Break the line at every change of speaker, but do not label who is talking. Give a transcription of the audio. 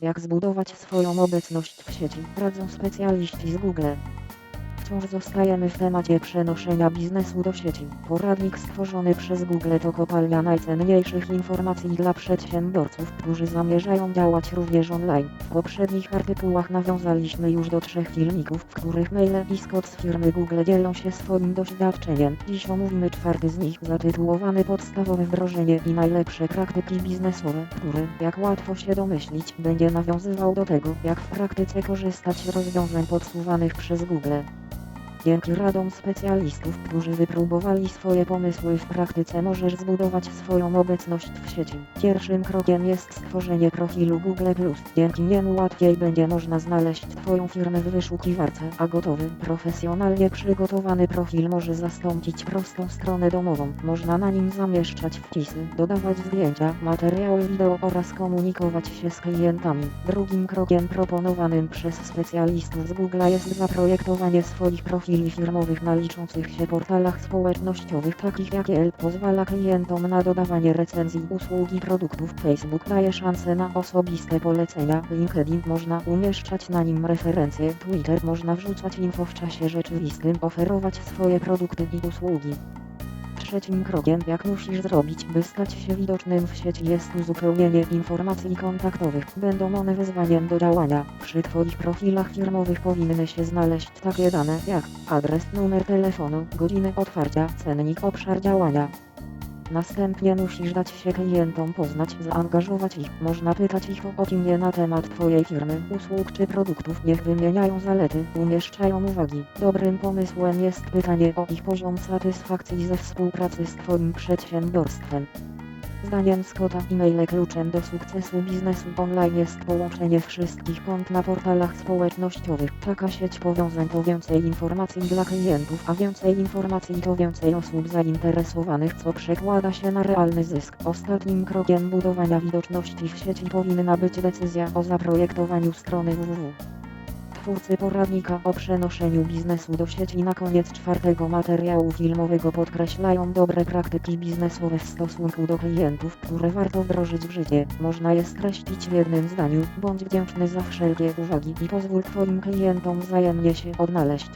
Jak zbudować swoją obecność w sieci, radzą specjaliści z Google. Wciąż zostajemy w temacie przenoszenia biznesu do sieci. Poradnik stworzony przez Google to kopalnia najcenniejszych informacji dla przedsiębiorców, którzy zamierzają działać również online. W poprzednich artykułach nawiązaliśmy już do trzech filmików, w których maile i Scott z firmy Google dzielą się swoim doświadczeniem. Dziś omówimy czwarty z nich, zatytułowany Podstawowe wdrożenie i najlepsze praktyki biznesowe, który, jak łatwo się domyślić, będzie nawiązywał do tego, jak w praktyce korzystać z rozwiązań podsuwanych przez Google. Dzięki radom specjalistów, którzy wypróbowali swoje pomysły w praktyce możesz zbudować swoją obecność w sieci. Pierwszym krokiem jest stworzenie profilu Google+. Dzięki niemu łatwiej będzie można znaleźć Twoją firmę w wyszukiwarce, a gotowy, profesjonalnie przygotowany profil może zastąpić prostą stronę domową. Można na nim zamieszczać wpisy, dodawać zdjęcia, materiały wideo oraz komunikować się z klientami. Drugim krokiem proponowanym przez specjalistów z Google jest zaprojektowanie swoich profili firmowych na liczących się portalach społecznościowych takich jak Yelp pozwala klientom na dodawanie recenzji usług i produktów. Facebook daje szansę na osobiste polecenia. LinkedIn można umieszczać na nim referencje. Twitter można wrzucać info w czasie rzeczywistym, oferować swoje produkty i usługi. Trzecim krokiem, jak musisz zrobić, by stać się widocznym w sieci jest uzupełnienie informacji kontaktowych. Będą one wezwaniem do działania. Przy Twoich profilach firmowych powinny się znaleźć takie dane jak adres, numer telefonu, godziny otwarcia, cennik, obszar działania. Następnie musisz dać się klientom poznać, zaangażować ich. Można pytać ich o opinię na temat Twojej firmy, usług czy produktów. Niech wymieniają zalety, umieszczają uwagi. Dobrym pomysłem jest pytanie o ich poziom satysfakcji ze współpracy z Twoim przedsiębiorstwem. Zdaniem Scotta e-maile kluczem do sukcesu biznesu online jest połączenie wszystkich kont na portalach społecznościowych. Taka sieć powiązań to więcej informacji dla klientów, a więcej informacji to więcej osób zainteresowanych, co przekłada się na realny zysk. Ostatnim krokiem budowania widoczności w sieci powinna być decyzja o zaprojektowaniu strony www. Twórcy poradnika o przenoszeniu biznesu do sieci na koniec czwartego materiału filmowego podkreślają dobre praktyki biznesowe w stosunku do klientów, które warto wdrożyć w życie. Można je streścić w jednym zdaniu. Bądź wdzięczny za wszelkie uwagi i pozwól Twoim klientom wzajemnie się odnaleźć.